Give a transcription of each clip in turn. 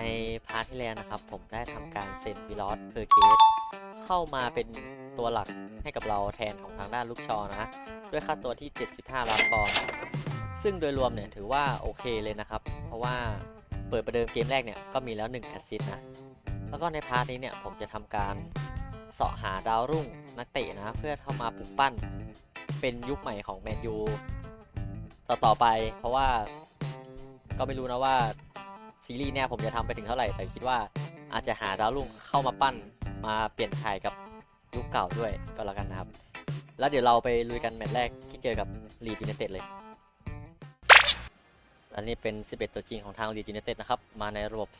ในพาร์ทที่แล้วนะครับ ผมได้ทำการเซ็นบิลอสเคอร์เกสเข้ามาเป็นตัวหลักให้กับเราแทนของทางด้านลูกชอนะ ด้วยค่าตัวที่ 75 ล้านปอนด์ซึ่งโดยรวมเนี่ยถือว่าโอเคเลยนะครับ เพราะว่าเปิดประเดิมเกมแรกเนี่ยก็มีแล้ว1แอสซิสต์นะ แล้วก็ในพาร์ทนี้เนี่ยผมจะทำการเสาะหาดาวรุ่งนักเตะนะเพื่อเข้ามาปลุกปั้นเป็นยุคใหม่ของแมนยูต่อต่อๆไป เพราะว่าก็ไม่รู้นะว่า ซีรีส์เนี่ยผมจะทำไปถึงเท่าไหร่ แต่คิดว่าอาจจะหาดาวรุ่งเข้ามาปั้นมาเปลี่ยนถ่ายกับยุคเก่าด้วยก็แล้วกันนะครับ แล้วเดี๋ยวเราไปลุยกันแมตช์แรกที่เจอกับลีดยูไนเต็ดเลยอันนี้เป็น 11 ตัวจริงของทางลีดยูไนเต็ดนะครับ มาในระบบ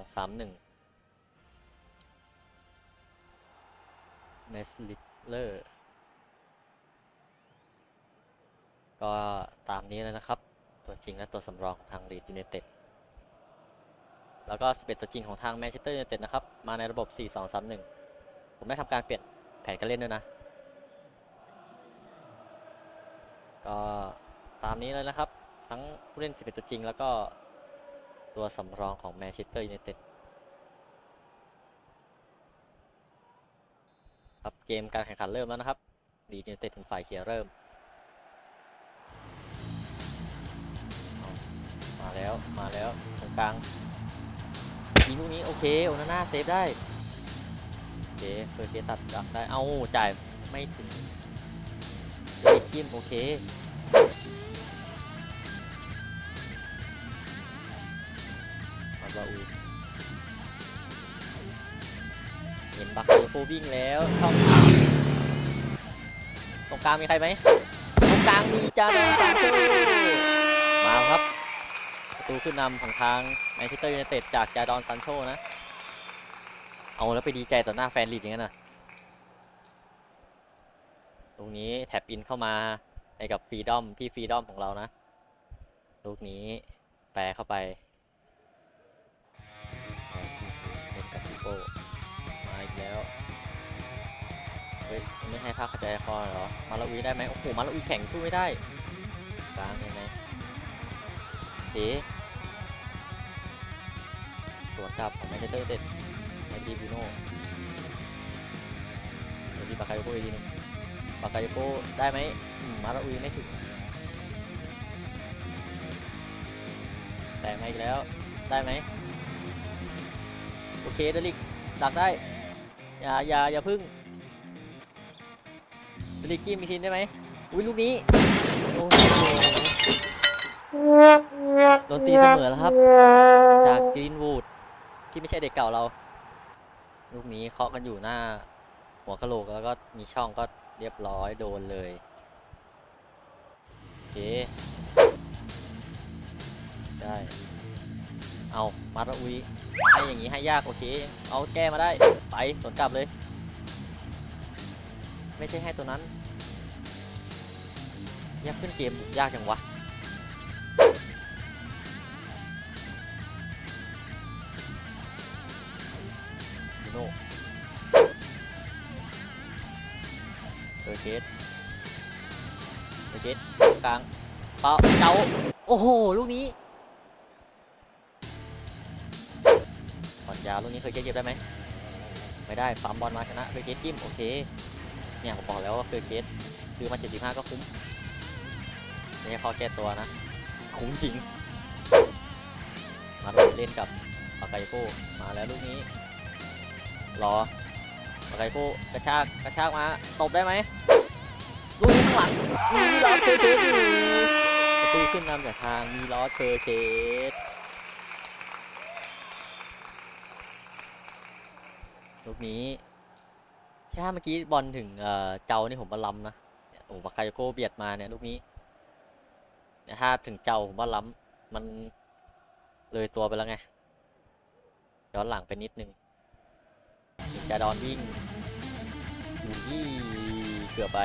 4-2-3-1 เมสลิเลอร์ก็ตามนี้เลยนะครับ ตัวจริงและตัวสำรองของทาง Leeds United แล้วก็ 11 ตัวจริงของทาง Manchester United นะครับ มาในระบบ 4-2-3-1 ผมได้ทำการเปลี่ยนแผนการเล่นด้วยนะ ก็ตามนี้เลยนะครับ ทั้งผู้เล่น 11 ตัวจริง แล้วก็ตัวสำรองของ Manchester United ครับเกมการแข่งขันเริ่มแล้วนะครับดียูไนเต็ดเป็นฝ่ายเคลียร์เริ่ม มาแล้ว มาแล้วตรงกลาง ยิงลูกนี้โอเคโอนาน่าเซฟได้โอเคเปิดเกตัดดักได้เอาจ่ายไม่ถึงเด็กจิ้มโอเคมาบาอุยเห็นบักเกอร์โฟวิ่งแล้วช่องตรงกลางมีใครไหมตรงกลางมีจาดอนซานโชมาครับ ตูขึ้นนำของทางแมนเชสเตอร์ยูไนเต็ดจากจาดอนซานโชนะ เอาแล้วไปดีใจต่อหน้าแฟนลีดอย่างนั้นนะตรงนี้แท็บอินเข้ามาให้กับฟรีดอมพี่ฟรีดอมของเรานะ ลูกนี้แปรเข้าไปเล่นกับพี่โป้มาอีกแล้วเฮ้ยไม่ให้ภาพขจายคอเหรอ มาลาวีได้ไหมโอ้โห มาลาวีแข่งสู้ไม่ได้กลางยังไงเอ๊ะ สวนกลับของแมนเชสเตอร์เด็ดแอนดี้บูโน่เดี๋ยวดีบาคาโยโปอีกทีนึงบาคาโยโปได้ไหมมาลาวีไม่ถึงแต่มาอีกแล้ว ได้ไหมโอเคเดลิกดักได้ อย่าอย่าอย่าพึ่งเดลิกกี้มีชินได้ไหมอุ้ยลูกนี้ โอ้โหโดนตีเสมอแล้วครับ จากกรีนวูด ที่ไม่ใช่เด็กเก่าเรา ลูกนี้เคาะกันอยู่หน้า หัวกะโหลกแล้วก็มีช่องก็เรียบร้อยโดนเลยโอเคได้เอามาระอุยให้อย่างนี้ให้ยากโอเค เอาแก้มาได้ไปสวนกลับเลย ไม่ใช่ให้ตัวนั้นยากขึ้นเกมยากจังวะ ยูโนเออเกตเออเกตกลางเปล่าเจ้าโอ้โห ลูกนี้บอลยาวลูกนี้เคยเก็บได้ไหมไม่ได้ปั๊มบอลมาชนะเคยเคสจิ้มโอเค เนี่ยผมบอกแล้วว่าเคยเคสซื้อมา 75 ก็คุ้มไม่ใช่ข้อแก้ตัวนะ คุ้มจริง มาเล่นกับปากไกโก้มาแล้วลูกนี้ รอปากไกโก้กระชากกระชากมาตบได้ไหมลูกนี้ข้างหลังมีลอสเคอร์เคสอยู่ประตูขึ้นนำจากทางมีลอสเคอร์เคสลูกนี้ถ้าเมื่อกี้บอลถึงเจ้านี่ผมว่าล้ำนะโอ้บากายโกเบียดมาเนี่ยลูกนี้เนี่ยถ้าถึงเจ้าผมว่าล้ำมันเลยตัวไปแล้วไงย้อนหลังไปนิดนึง จะดอนวิ่งอยู่ที่เกือบไป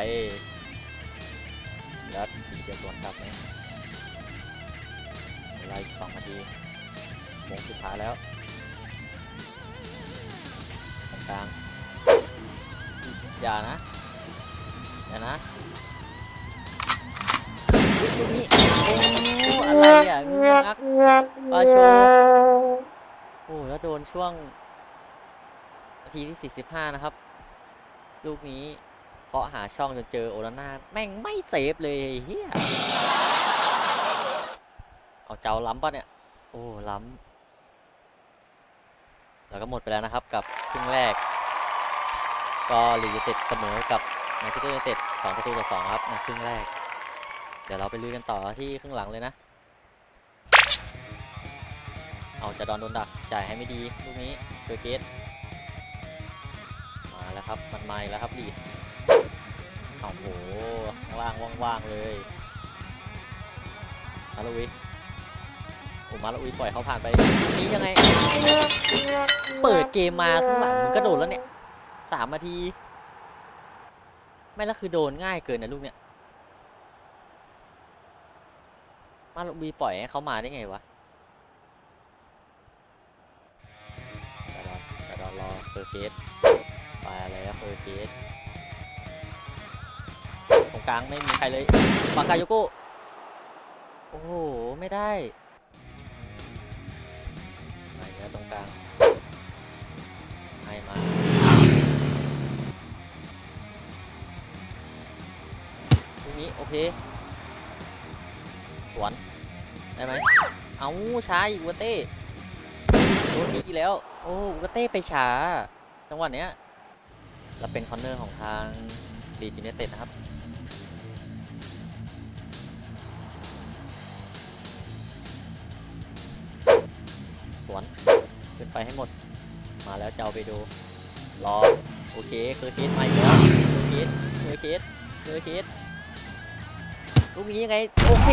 แล้วอีกจะสวนกลับไหมเวลาอีกสองนาทีโมงสุดท้ายแล้วตรงกลางอย่านะ อย่านะลูกนี้โอ้อะไรอะงูงักปลาโชโอ้แล้วโดนช่วง ทีที่ 45 นะครับ ลูกนี้เคาะหาช่องจนเจอโอลาน่าแม่งไม่เซฟเลยเฮียเอาเจ้าล้ำปะเนี่ย โอ้ล้ำแล้วก็หมดไปแล้วนะครับกับครึ่งแรก ก็ลีดยูไนเต็ดเสมอกับแมนเชสเตอร์ยูไนเต็ด2ประตูต่อ2ครับในครึ่งแรก เดี๋ยวเราไปลุยกันต่อที่ครึ่งหลังเลยนะ เอาจะดอนโดนดักจ่ายให้ไม่ดีลูกนี้เจอเกต แล้วครับ มันมาแล้วครับลีดโอ้โหข้างล่างว่างๆเลยมาลุยโอ้มาลุยปล่อยเขาผ่านไปนี้ยังไง เปิดเกมมาข้างหลังมึงก็โดนแล้วเนี่ยสามนาที ไม่แล้วคือโดนง่ายเกินนะลูกเนี่ย มาลุบีปล่อยให้เขามาได้ไงวะแต่รอแต่รอรอเฟอร์เคส ไปแล้วเฟอร์เคสตรงกลางไม่มีใครเลยบังกาโยโกะโอ้โห ไม่ได้มาอีกแล้วตรงกลางให้มาตรงนี้ โอเค สวน ได้ไหม เอาช้าอีกวัวเต้โดนอีกแล้ว โอ้วัวเต้ไปช้า จังหวะเนี้ย แล้วเป็นคอนเนอร์ของทางดีจิเนเต็ดนะครับ สวน ขึ้นไปให้หมด มาแล้วเจ้าไปดู รอ โอเคเคอร์เคสมาอีกแล้วเคอร์เคสเคอร์เคสเคอร์เคสลูกนี้ยังไง โอเค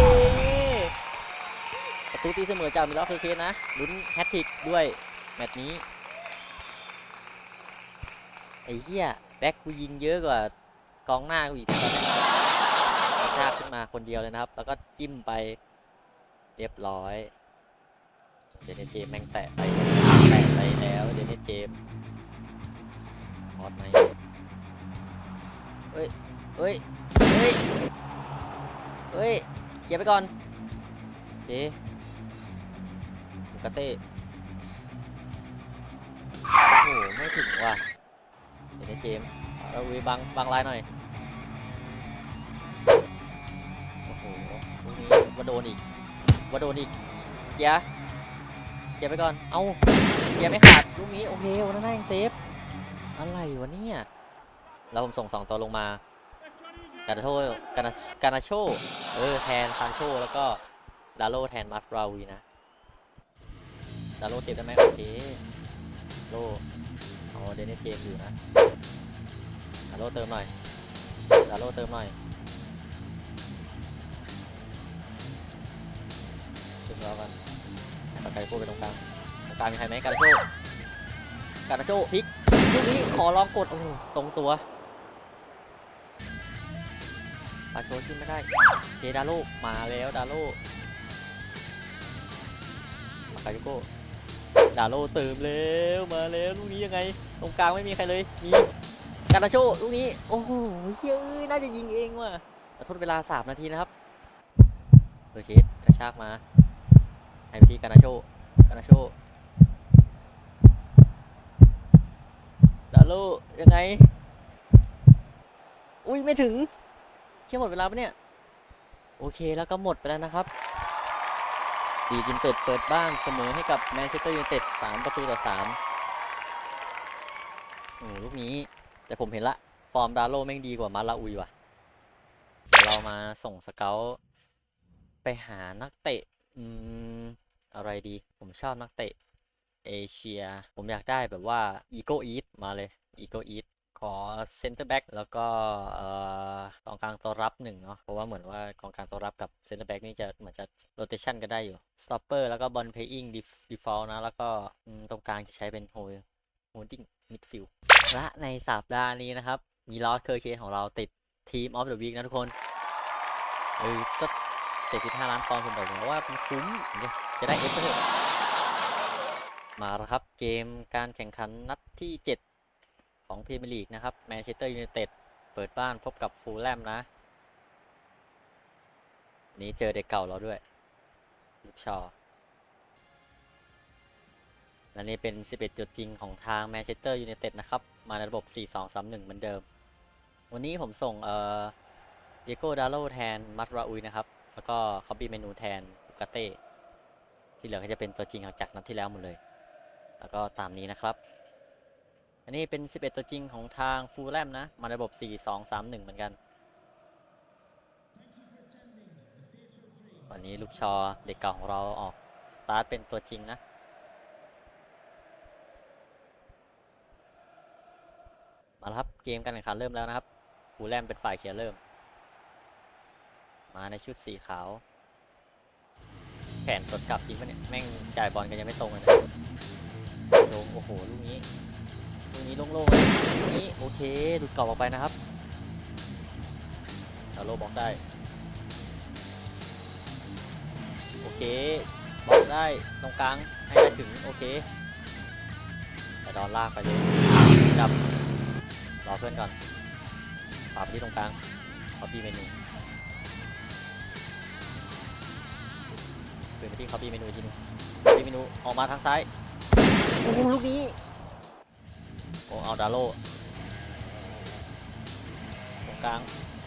ประตูตีเสมอจากมิลเลอร์เคอร์เคสนะ ลุ้นแฮตทริกด้วยแมตช์นี้ อ้เหี้ยแบ็คกูยิงเยอะกว่ากองหน้ากูอีกกระชากขึ้นมาคนเดียวเลยนะครับ แล้วก็จิ้มไปเรียบร้อย เดนเจมแม่งแตะไปแตะไปแล้ว เดนเจมฮอตไหมเฮ้ย เฮ้ย เฮ้ย เฮ้ยเคลียไปก่อนเคบุกาเต้ โอ้โห ไม่ถึงว่ะ เดนเนเจมส์เราวีบังบังลายหน่อย โอ้โหลูกนี้ว่าโดนอีกว่าโดนอีกเคลียเกียไปก่อน เอาเกียไม่ขาดลูกนี้โอเควันนั้นยังเซฟ อะไรวะเนี่ยแล้วผมส่งสองตัวลงมา การาโชการาการาโชเออแทนซานโชแล้วก็ดาโลแทนมาฟราวีนะดาโลเก็บได้ไหมโอเคโล อาเดนเนสเจมส์อยู่นะดาโลเติมหน่อยดาโลเติมหน่อยขึ้นแล้วกันปากกาโชไปตรงกลางตรงกลางมีใครไหมการาโชการาโชพลิกลูกนี้ขอลองกดโอ้โหตรงตัวปาโชขึ้นไม่ได้เจดาโลมาแล้วดาโลปากกาโกาโลเติมแล้วมาแล้วลูกนี้ยังไง ตรงกลางไม่มีใครเลยมีการาโชลูกนี้ โอ้โหเฮ้ยน่าจะยิงเองว่ะแต่ทดเวลา 3 นาทีนะครับเบอร์เคสกระชากมาให้ไปที่กานาโชกานาโชดาโลยังไง อุ้ยไม่ถึง เชื่อหมดเวลาปะเนี่ย โอเคแล้วก็หมดไปแล้วนะครับ ดีจินเต็ดเปิดบ้านเสมอให้กับแมนเชสเตอร์ยูไนเต็ด3ประตูต่อ3โอ้ลูกนี้แต่ผมเห็นละ ฟอร์มดาโลแม่งดีกว่ามาลาอุยว่ะ เดี๋ยวเรามาส่งสเกลไปหานักเตะ อืม อะไรดี ผมชอบนักเตะ เอเชีย ผมอยากได้แบบว่าอีโกอีทมาเลยอีโกอีท ขอเซนเตอร์แบ็กแล้วก็กองกลางตัวรับหนึ่งเนาะเพราะว่าเหมือนว่ากองกลางตัวรับกับเซนเตอร์แบ็กนี่จะเหมือนจะโรเตชันกันได้อยู่สต็อปเปอร์แล้วก็บอลเพย์อิงดีฟอลนะ แล้วก็ตรงกลางจะใช้เป็นโฮโฮดิ้งมิดฟิลด์และในสัปดาห์นี้นะครับ มีลอสเคอร์เคของเราติดทีมออฟเดอะวีคนะทุกคนเออก็75ล้านปอนด์ผมบอกเลยว่ามันคุ้มจะได้เอฟเฟอร์มาแล้วครับ เกมการแข่งขันนัดที่7 ของพรีเมียร์ลีกนะครับแมนเชสเตอร์ยูไนเต็ดเปิดบ้านพบกับฟูลแลมนะ นี้เจอเด็กเก่าเราด้วยลูกชอและนี่เป็น 11 จุดจริงของทางแมนเชสเตอร์ยูไนเต็ดนะครับ มาในระบบ 4-2-3-1 เหมือนเดิม วันนี้ผมส่งเอ่อเดียโกดาโลแทนมัตราอุยนะครับ แล้วก็คอบบี้เมนูแทนบุกาเต้ที่เหลือก็จะเป็นตัวจริงจากนัดที่แล้วหมดเลย แล้วก็ตามนี้นะครับ อันนี้เป็น 11 ตัวจริงของทางฟูลแลมนะ มาระบบ 4-2-3-1 เหมือนกัน วันนี้ลูกชอเด็กเก่าของเราออกสตาร์ทเป็นตัวจริงนะมาแล้วครับเกมการแข่งขันเริ่มแล้วนะครับฟูลแลมเป็นฝ่ายเคลียร์เริ่ม มาในชุดสีขาว แขนสดกลับจริงปะเนี่ย แม่งจ่ายบอลกันยังไม่ตรงเลยนะโชงโอ้โห ลูกนี้ นี้โล่งๆเลยลูกนี้โอเคหลุดกรอบออกไปนะครับดาโลบล็อกได้ โอเคบล็อกได้ตรงกลางให้ได้ถึงโอเคแต่ดอนลากไปเลยจับรอเพื่อนก่อนปาไปที่ตรงกลางคอปี้เมนูเปลี่ยนไปที่คอปี้เมนูทีนึงคอปี้เมนูออกมาทางซ้ายโอ้ลูกนี้ เอาดาโลตรงกลาง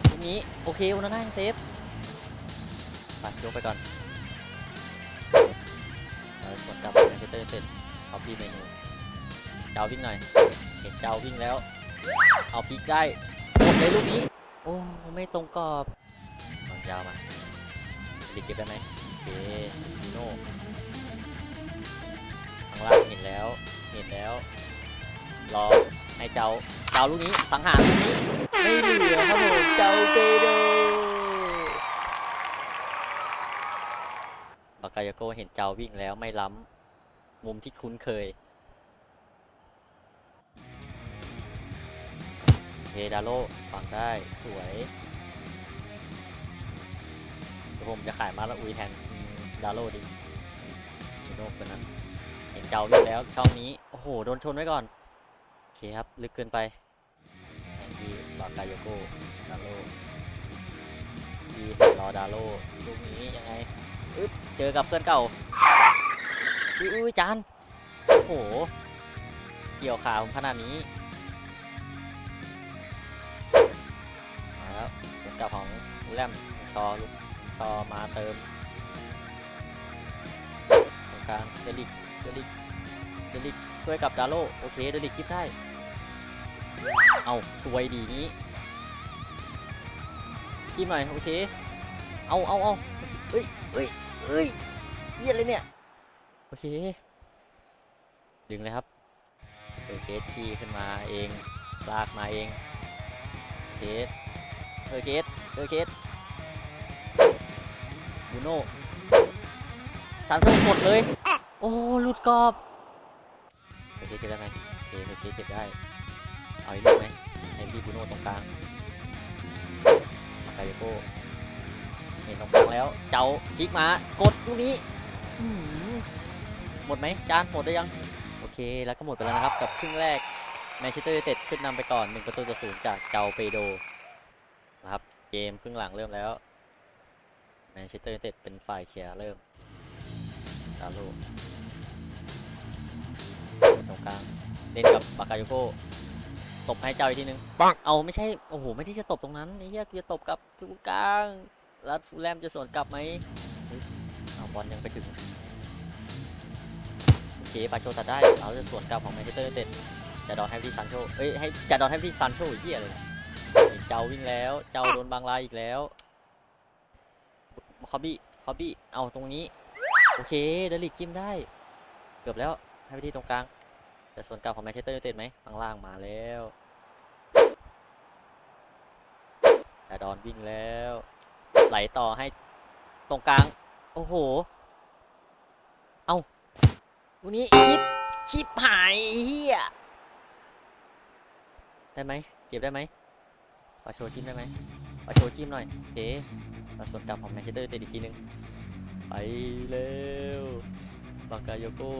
ลูกนี้ โอเคโอนาน่ายังเซฟปัดยกไปก่อนแล้วสวนกลับแมนเชสเตอร์ยูไนเต็ดคอปปี้เมนูเจ้าวิ่งหน่อยเห็นเจ้าวิ่งแล้ว เอาพลิกได้หมดเลยลูกนี้ โอ้ไม่ตรงกรอบวางยาวมาดิเก็บได้ไหมโอเคมิโน่ข้างล่างเห็นแล้ว เห็นแล้วรอ ให้เจ้าเจ้าลูกนี้สังหารลูกนี้ไม่เหลือครับผมเจ้าเปโดบากายาโกเห็นเจ้าวิ่งแล้วไม่ล้ำมุมที่คุ้นเคยเฮดาโลฟังได้สวยผมจะขายมาล้วอุยแทนดาโลดิเฮโดคนนั้นเห็นเจ้าวิ่งแล้วช่องนี้ โอ้โห โดนชนไว้ก่อน เคครับ ลึกเกินไปแทนที่บากายโกดาโลดีสรอดาโลลูกนี้ยังไงอึ๊บเจอกับเพื่อนเก่าอุ้ยจานโอ้โห เกี่ยวขาผมขนาดนี้มาแล้วสวนกลับของแรมชอลุกชอมาเติมตรงกลางเดลิกเดลิก เดลิกช่วยกับดาโลโอเคเดลิกคิดได้ เอาสวยดีนี้จิ้มหน่อยโอเค เอาเอาเอาเอ้ยเอ้ยเอ้ยเยี่ยเลยเนี่ย โอเค ดึงเลยครับโอเคจี้ขึ้นมาเองลากมาเองเคสเออเคสเออเคสบูโน่สันโซหมดเลย โอ้หลุดกรอบ คเก็บได้ไหมโอเคโอเคเก็บได้ เอาอีกลูกไหมให้พี่บูโน่ตรงกลางมากายโก้เห็นตรงกลางแล้ว เจ้าพลิกมากดลูกนี้อื้อหือหมดไหมจานหมดได้ยัง โอเค แล้วก็หมดไปแล้วนะครับ กับครึ่งแรกแมนเชสเตอร์ยูไนเต็ดขึ้นนำไปก่อน1ประตูต่อศูนย์จากเจ้าเปโดนะครับเกมครึ่งหลังเริ่มแล้วแมนเชสเตอร์ยูไนเต็ดเป็นฝ่ายเคลียร์เริ่มดาโลต รงกลางเล่นกับบากาโยโกตบให้เจ้าอีกทีนึงปังเอาไม่ใช่ โอ้โห ไม่ที่จะตบตรงนั้นไอ้เหี้ยกูจะตบกลับทุกกลางแล้วฟูลแลมจะสวนกลับไหมเฮ้ยเอาบอลยังไปถึงโอเคปาโชตัดได้เราจะสวนกลับของแมนเชสเตอร์ยูไนเต็ดจะดอนให้ที่ซันโชเอ้ยให้จะดอนให้ที่ซันโชอีกเหี้ยเลยเห็นเจ้าวิ่งแล้ว เจ้าโดนบางลายอีกแล้วคอบบี้คอบบี้เอาตรงนี้ โอเคเดลิกจิ้มได้ เกือบแล้วให้ไปที่ตรงกลาง แต่ส่วนกลางของแมนเชสเตอร์ยูไนเต็ดไหมข้างล่างมาแล้วแต่ดอนวิ่งแล้ว ไหลต่อให้ตรงกลาง โอ้โห เอาลูกนี้ชิปชิปหายเฮียได้ไหมเก็บได้ไหมปาโชว์จิ้มได้ไหมปาโชว์จิ้มหน่อยโอเคมาสวนกลับของแมนเชสเตอร์ยูไนเต็ดอีกทีหนึง ไปเร็ว บากาโยโก้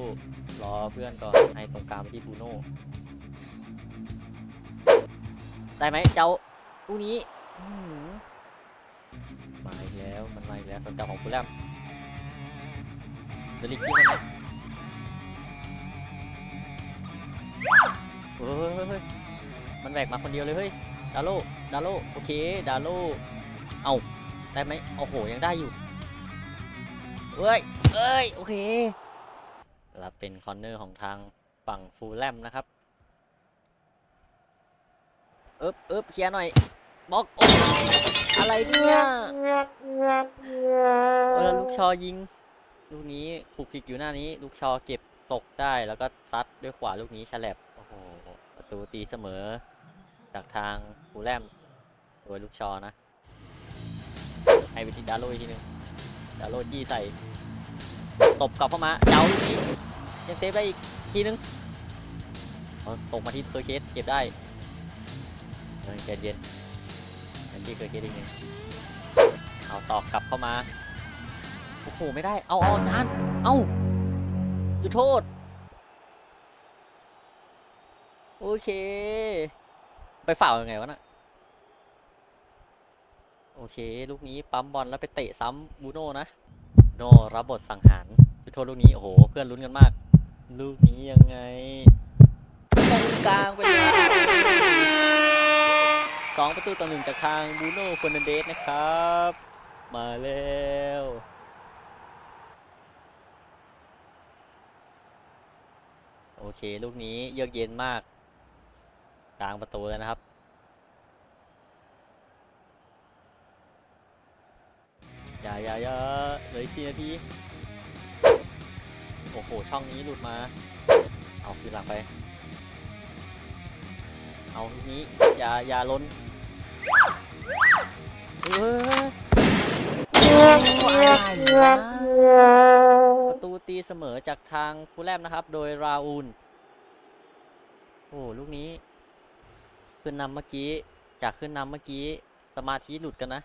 รอเพื่อนก่อนให้ตรงกลางไปที่บูโน่ได้ไหมเจ้าลูกนี้มาอีกแล้วมันมาอีกแล้วสวนกลับของฟูลแลมเดลิกจิ้มได้ไหมเฮ้ยเฮ้ยเฮ้ยมันแหวกมาคนเดียวเลยเฮ้ยดาโลดาโลโอเคดาโลเอาได้ไหมโอ้โหยังได้อยู่เอ้ยเอ้ยโอเค แล้วเป็นคอนเนอร์ของทางฝั่งฟูลแลมนะครับเอ๊บเอ๊บเคลียร์หน่อยบล็อกโอ้อะไรเนี่ยโอ้ลูกชอยิง ลูกนี้ขูกคิกอยู่หน้านี้ ลูกชอเก็บตกได้แล้วก็ซัดด้วยขวาลูกนี้ฉลับโอ้โหประตูตีเสมอ จากทางฟูลแลมโดยลูกชอนะให้ไปทีดาโลอีกทีนึงดาโลจี้ใส่ตบกลับเข้ามาเจ้าลูกนี้ ยังเซฟได้อีกทีนึงตกมาที่เคอร์เคสเก็บได้เออใจเย็นอันที่เคอร์เคสอีกนึงเอาตอกกลับเข้ามาโอ้โหไม่ได้เอาเอาจานเอาจุดโทษโอเค ไปฝ่าวยังไงวะน่ะโอเค ลูกนี้ปั๊มบอลแล้วไปเตะซ้ำบูโน่นะโน่รับบทสังหารจุดโทษลูกนี้โอ้โหเพื่อนลุ้นกันมาก ลูกนี้ยังไง ตรงกลางไปเลยสองประตูต่อหนึ่งจากทางบูโน่ฟ e ร์นันเดสนะครับ มาแล้วโอเค ลูกนี้เยือกเย็นมาก กลางประตูเลยนะครับ อย่าอย่าอย่าเหลืออีกสี่นาที โอ้โห ช่องนี้หลุดมา เอาคืนหลังไป เอาลูกนี้อย่าอย่าล้นเฮ้ยอประตูตีเสมอจากทางฟูแลมนะครับ โดยราอูล โอ้ลูกนี้ ขึ้นนำเมื่อกี้ จากขึ้นนำเมื่อกี้สมาธิหลุดกันนะ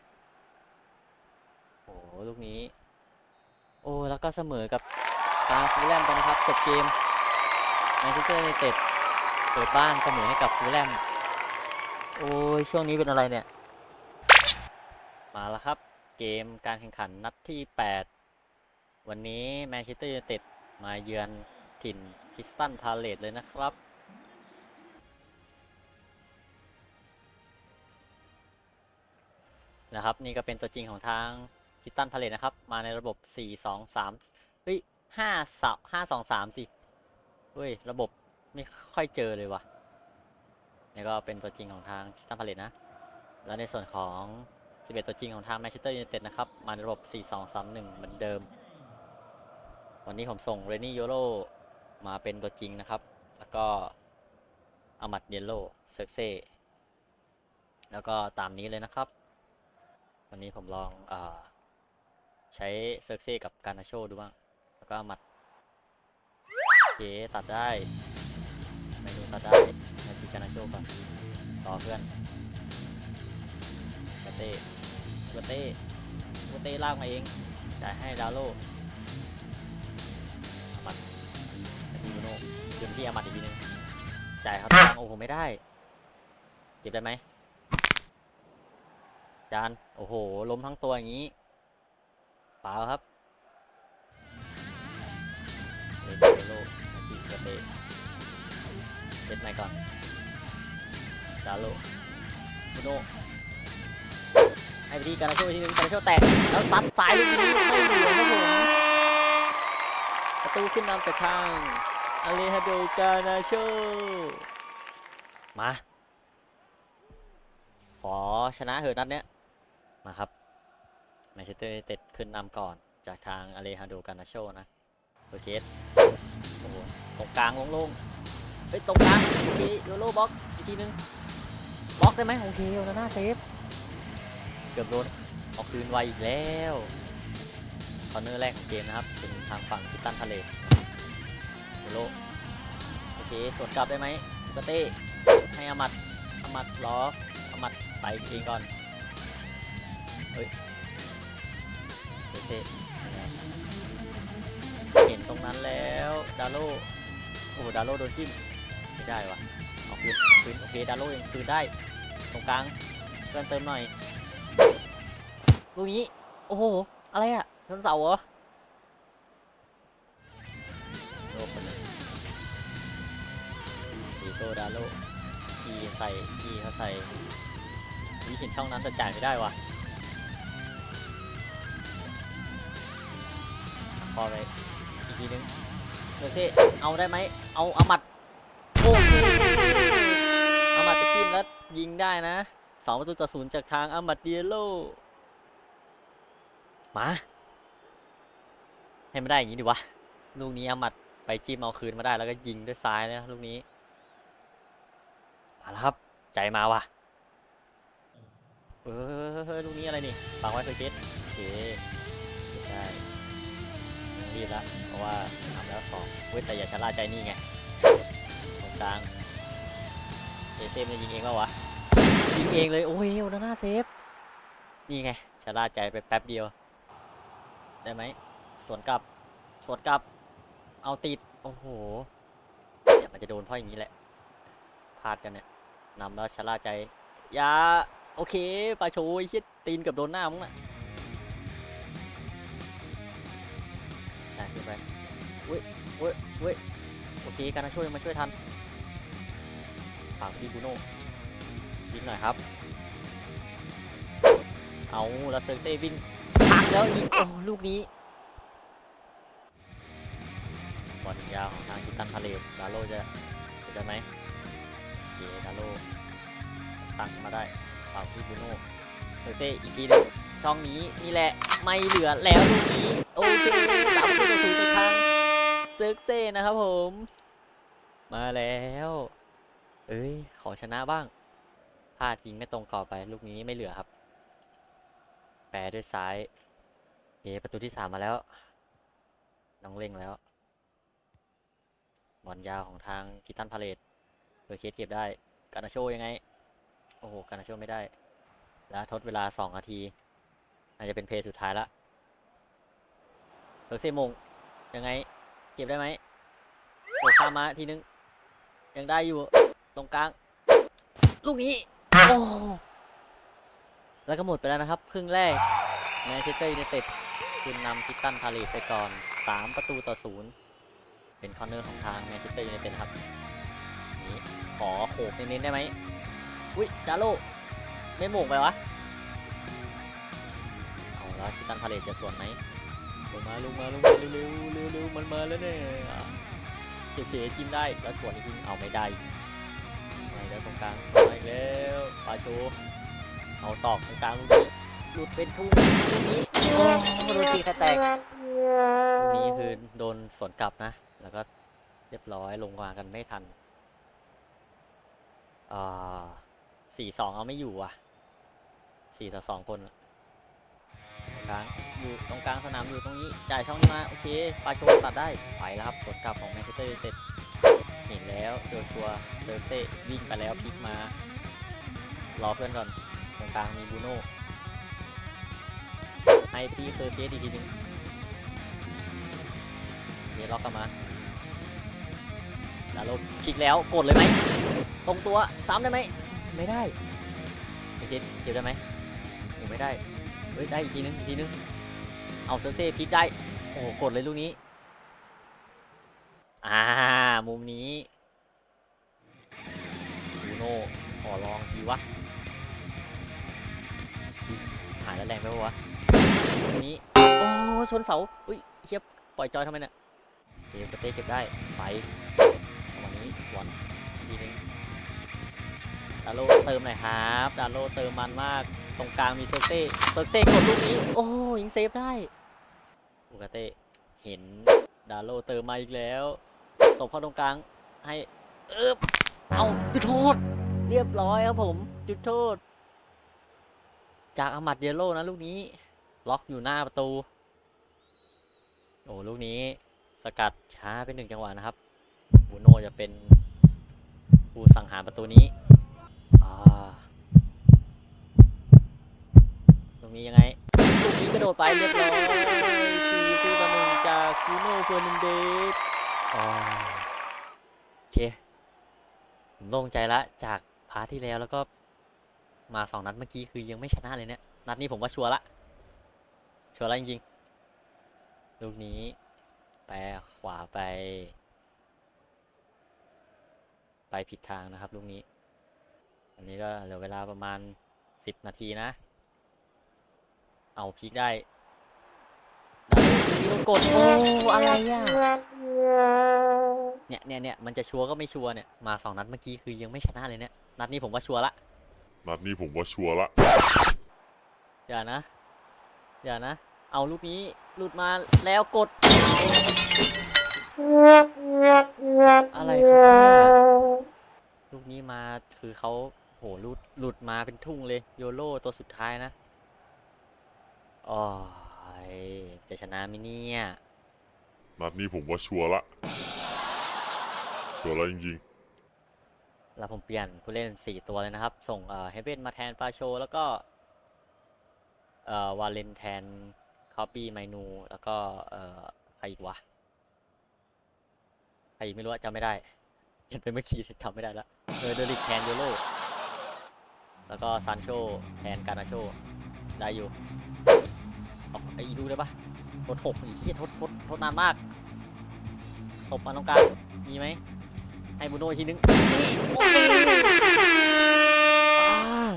โอ้ลูกนี้ โอ้แล้วก็เสมอกับ ทางฟูลแลมไปนะครับจบเกมแมนเชสเตอร์ยูไนเต็ดเปิดบ้านเสมอให้กับฟูแลมโอ้ยช่วงนี้เป็นอะไรเนี่ย มาแล้วครับ เกมการแข่งขันนัดที่ 8 วันนี้แมนเชสเตอร์ยูไนเต็ดมาเยือนถิ่นคิสตันพาเลตเลยนะครับนะครับนี่ก็เป็นตัวจริงของทางคิตตันพาเลตนะครับ มาในระบบ 4 2 3เฮ้ย 5 3 5 2 3สิเฮ้ย ระบบไม่ค่อยเจอเลยวะนี่ก็เป็นตัวจริงของทางตันพาเลตนะ แล้วในส่วนของ 11 ตัวจริงของทางแมนเชสเตอร์ยูไนเต็ดนะครับ มาในระบบ 4 2 3 1 เหมือนเดิม วันนี้ผมส่งเรนนี่โยโรมาเป็นตัวจริงนะครับ แล้วก็อามัดเยลโลเซิร์กเซ่แล้วก็ตามนี้เลยนะครับ วันนี้ผมลองอใช้เซิร์กเซ่กับการนาโชดูบ้าง แล้วก็หมัดโอเคตัดได้ไม่ดูตัดได้มาที่การนาโชก่อนต่อเพื่อนกาเต้กาเต้กาเต้ลากมาเองจ่ายให้ดาวโลอามัดดีบูโน่ยืมที่อามัดอีกทีนึงจ่ายเขาทางโอ้โหไม่ได้เก็บได้ไหมจานโอ้โหล้มทั้งตัวอย่างนี้เปล่าครับ โลนาทีกระเตะเล่นใหมก่อนดาโลบุโนให้ไปที่การาโชทีนึงการาโชแตกแล้วซัดสายลูกนี้ไม่เหลือครับผมประตูขึ้นนำจากทางอเลฮาโดกานาโชมา ขอชนะเถอะนัดเนี้ยมาครับแมนเชสเตอร์เต็ดขึ้นนำก่อนจากทางอเลฮาโดกานาโชนะ โอเคสโอ้โหตรงกลางโล่งๆเฮ้ยตรงกลางโอเคโยโลบล็อกอีกทีนึงบล็อกได้ไหมโอเคโอนาน่าเซฟเกือบโดนเอาคืนไวอีกแล้วคอร์เนอร์แรกของเกมนะครับเป็นทางฝั่งคิตตันทะเลโยโลโอเคสวนกลับได้ไหมกเต้ให้อามัดอามัดล้ออามัดไปเองก่อนเซ่เซ่ยังไงเห็น ตรงนั้นแล้ว ดาโลโอ้โหดาโลโดนจิ้มไม่ได้วะเอาคืนเอาคืนโอเคดาโลยังคืนได้ ตรงกลางเพื่อนเติมหน่อยลูกนี้ โอ้โห อะไรอะชนเสาเหรอโลกคนหนึ่งดีโดดาโลกีใส่กีเขาใส่วิเห็นช่องนั้นแต่จ่ายไม่ได้วะพอไป ทีนึงเดยวซิเอาได้ไหมเอาอามัดโอ้โหอามัดจะกินแล้วยิงได้นะสองประตูต่อศูนย์จากทางอามัดเดียโลมาให้ไม่ได้อย่างนี้ดิวะลูกนี้อามัดไปจิ้มเอาคืนมาได้แล้วก็ยิงด้วยซ้ายนะลูกนี้มาแล้วครับ ใจมาว่ะเออลูกนี้อะไรนี่ฟังไว้เคยคิดโอเค รีบละเพราะว่าทำแล้วสองเว้ยแต่อย่าชะล่าใจนี่ไงตรงกลางเอเซมจะยิงเองป่าวะยิงเองเลยโอ้ยโอนาน่าเซฟนี่ไงชะล่าใจไปแป๊บเดียว ได้ไหมสวนกลับสวนกลับ เอาติด โอ้โหเนี่ยมันจะโดนเพราะอย่างนี้แหละพลาดกันเนี่ยนำแล้วชะล่าใจยาโอเคปลาโชยชิดตีนเกับโดนหน้ามึงน่ะ เว้ยเว้ยเว้ยโอเคการช่วยมาช่วยทันฝากพี่บูโน่ยิงหน่อยครับ เอาล้วเซอร์เซวิ่งพักแล้วยิงโอ้ลูกนี้บอลยาวของทางกิตันพาเลตดาโลจะจะได้ไหมโอเคดาโลตั้งมาได้ฝากพี่บูโน่เซอร์เซอีกทีนึงช่องนี้นี่แหละไม่เหลือแล้วลูกนี้โอเค เซอร์เซ่นะครับผม มาแล้ว เอ้ย ขอชนะบ้างพลาดยิงไม่ตรงกรอบไป ลูกนี้ไม่เหลือครับ แปรด้วยซ้ายเอประตูที่สามมาแล้ว น้องเล่งแล้ว บอลยาวของทางกิตันพาเลตเบอร์เคสเก็บได้ กานาโชยังไง โอ้โห กานาโชไม่ได้ แล้วทดเวลาสองนาทีน่าจจะเป็นเพย์สุดท้ายละเบิร์เซมงยังไง เก็บได้ไหมโอ้ข้ามมาทีนึง ยังได้อยู่ ตรงกลาง ลูกนี้ โอ้ แล้วก็หมดไปแล้วนะครับ ครึ่งแรกแมนเชสเตอร์ยูไนเต็ดคืนนำคิตตันพาเลตไปก่อน 3 ประตูต่อศูนย์เป็นคอร์เนอร์ของทางแมนเชสเตอร์ยูไนเต็ดครับ นี่ขอโขกเน้นๆได้ไหมอุ้ยดาโลไม่โมงไปวะเอาแล้วคิตตันพาเลตจะสวนไหม งมาลงมาลงมาเร็วๆเร็วๆมันมาแล้วเนี่ยเฉยๆจิ้มได้แล้วส่วนอีกทีเอาไม่ได้ม่ได้วตรงกลางมาอีกแล้วปาโชเอาตอกตรงกลางลูกนี้หลุดเป็นทุ่งลูกนี้โอ้โดนตีแค่แตกลูกนี้คือโดนสวนกลับนะ แล้วก็เรียบร้อยลงวางกันไม่ทันอ่าสี่สองเอาไม่อยู่อะสี่ต่อสองคนอะ กลางอยู่ตรงกลางสนามอยู่ตรงนี้จ่ายช่องนี้มาโอเคปาโชตัดได้ไปแล้วครับสวนกลับของแมนเชสเตอร์ยูไนเต็ดเห็นแล้วโดนชัวเซิร์ฟเซ่วิ่งไปแล้วพลิกมารอเพื่อนก่อนตรงกลางมีบูโน่ให้ไปที่เฟอร์เกสอีทีนึงเดี๋ยวล็อกกลับมาดาโลพลิกแล้วกดเลยไหมตรงตัวซ้ำได้ไหมไม่ได้เฟอร์เกสเก็บได้ไหมไม่ได้ ฮ้ยได้อีกทีนึงอีกทีนึงเอาเซอร์เซ่พลิกได้ โอ้โหกดเลยลูกนี้ อ่า มุมนี้บูโน่ขอลองทีวะอิ๊ยหายแล้วแรงไปปะวะตรงนี้ โอ้ชนเสาอุ้ยเชียบปล่อยจอยทำไมเนี่ยเก็บกระเตะเก็บได้ ไปวันนี้สวนอีกทีนึง ดาโลเติมหน่อยครับดาโลเติมมันมากตรงกลางมีเซอร์เซ่เซอร์เซ่กดลูกนี้โอ้ยิงเซฟได้อูกาเต้เห็นดาโลเติมมาอีกแล้วตบเข้าตรงกลางให้เอบเอาจุดโทษ เรียบร้อยครับผม จุดโทษ จากอามัดเยโล่นะลูกนี้ ล็อกอยู่หน้าประตู โอ้ลูกนี้ สกัดช้าเป็นหนึ่งจังหวะนะครับบูโน่จะเป็นผู้สังหารประตูนี้อ่าต รงนี้ยังไงลูกนี้กระโดดไปเรียบร้อยสี่ตูต่อหนึ่งจากบูโน่เฟอร์นันเดสอ่าโอเคผมโล่งใจละจากพาร์ทที่แล้วแล้วก็มาสองนัดเมื่อกี้คือยังไม่ชนะเลยเนี่ย นัดนี้ผมว่าชัวร์ละ ชัวร์ละจริงๆ ลูกนี้แปขวาไป ไปผิดทางนะครับลูกนี้ อันนี้ก็เหลือเวลาประมาณ 10 นาทีนะ เอาพลิกได้ได้ลูกกดโอ้อะไรอะเนี่ยเนี่ยเนี่ยมันจะชัวร์ก็ไม่ชัวร์เนี่ยมาสองนัดเมื่อกี้คือยังไม่ชนะเลยเนี่ยนัดนี้ผมว่าชัวร์ละนัดนี้ผมว่าชัวร์ละอย่านะอย่านะ เอาลูกนี้หลุดมาแล้วกด อะไรครับเนี่ยลูกนี้มาคือเขาโหหลุดหลุดมาเป็นทุ่งเลยโยโร่ตัวสุดท้ายนะ โอ้ยจะชนะไหมเนี่ย นัดนี้ผมว่าชัวร์ละ ชัวร์ละจริงแล้วผมเปลี่ยนผู้เล่น 4 ตัวเลยนะครับ ส่งเอ่อเฮเบนมาแทนปาโช แล้วก็เอ่อวาเลนแทนคอปปี้ไมนู แล้วก็เอ่อใครอีกวะ ใครอีกไม่รู้อะจำไม่ได้เขียนไปเมื่อกี้จำไม่ได้แล้วเออเดริกแทนโยโรแล้วก็ซานโชแทนการนาโช ได้อยู่ ออกไอ้ดูได้ปะทดหกอีเหี้ยทดทดทดนานมากตบมาตรงกลางมีไหมให้บูโน่อีกทีนึงอ่า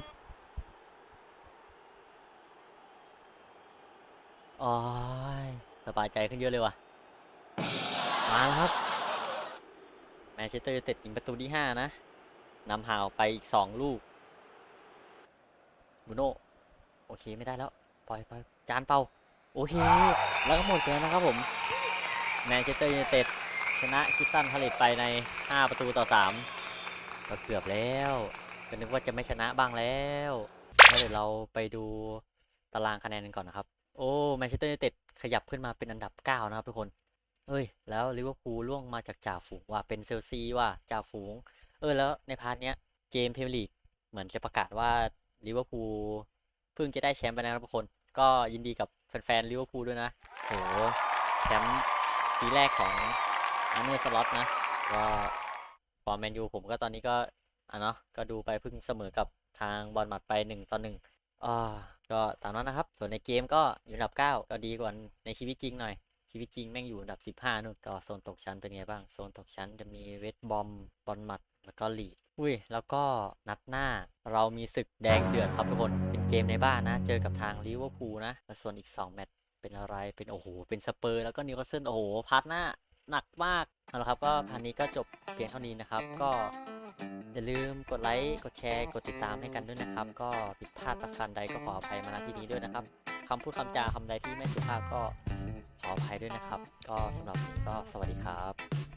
โอ้ยสบายใจขึ้นเยอะเลยว่ะ มาแล้วครับแมนเชสเตอร์ยูไนเต็ดยิงประตูที่ 5 นะนำห่างออกไปอีก 2 ลูกบูโน่โอเค ไม่ได้แล้ว ปล่อยปล่อย จานเป่าโอเค แล้วก็หมดแล้วนะครับผมแมนเชสเตอร์ยูไนเต็ดชนะคิตตันพาเลตไปใน 5 ประตูต่อ 3 ก็เกือบแล้วก็นึกว่าจะไม่ชนะบ้างแล้วเดี๋ยวเราไปดูตารางคะแนนกันก่อนนะครับ โอ้แมนเชสเตอร์ยูไนเต็ดขยับขึ้นมาเป็นอันดับ 9 นะครับทุกคน เอ้ย แล้วลิเวอร์พูลล่วงมาจากจ่าฝูงว่าเป็นเซลซีว่าจ่าฝูง เออ แล้วในพาร์ทเนี้ยเกมพิเมียร์ลีกเหมือนจะประกาศว่าลิเวอร์พูลเพิ่งจะได้แชมป์ไปนะครับทุกคน ก็ยินดีกับแฟนๆลิเวอร์พูลด้วยนะโหแชมป์ปีแรกของอาร์เนอร์สล็อตนะว่าฟอร์มแมนยูผมก็ตอนนี้ก็อะเนาะก็ดูไปเพิ่งเสมอกับทางบอลหมัดไปหนึ่งต่อหนึ่งอ่าก็ตามนั้นนะครับ ส่วนในเกมก็อยู่อันดับ 9 ก็ดีกว่าในชีวิตจริงหน่อย ชีวิตจริงแม่งอยู่อันดับ 15นู่นก็โซนตกชั้นเป็นไงบ้าง โซนตกชั้นจะมีเวทบอมบอลหมัด แล้วก็ลีดอุ้ย แล้วก็นัดหน้าเรามีศึกแดงเดือดครับทุกคน เป็นเกมในบ้านนะ เจอกับทางลิเวอร์พูลนะแล้วส่วนอีก 2 แมตช์เป็นอะไร เป็นโอ้โห เป็นสเปอร์แล้วก็นิวคาสเซิล โอ้โห พาร์ทหน้าหนักมากเอาละครับ ก็พาร์ทนี้ก็จบเพียงเท่านี้นะครับ ก็อย่าลืมกดไลค์ กดแชร์ กดติดตามให้กันด้วยนะครับ ก็ผิดพลาดประการใดก็ขออภัยมาณที่นี้ด้วยนะครับคำพูดคำจาคำใดที่ไม่สุภาพก็ขออภัยด้วยนะครับ ก็สำหรับนี้ก็สวัสดีครับ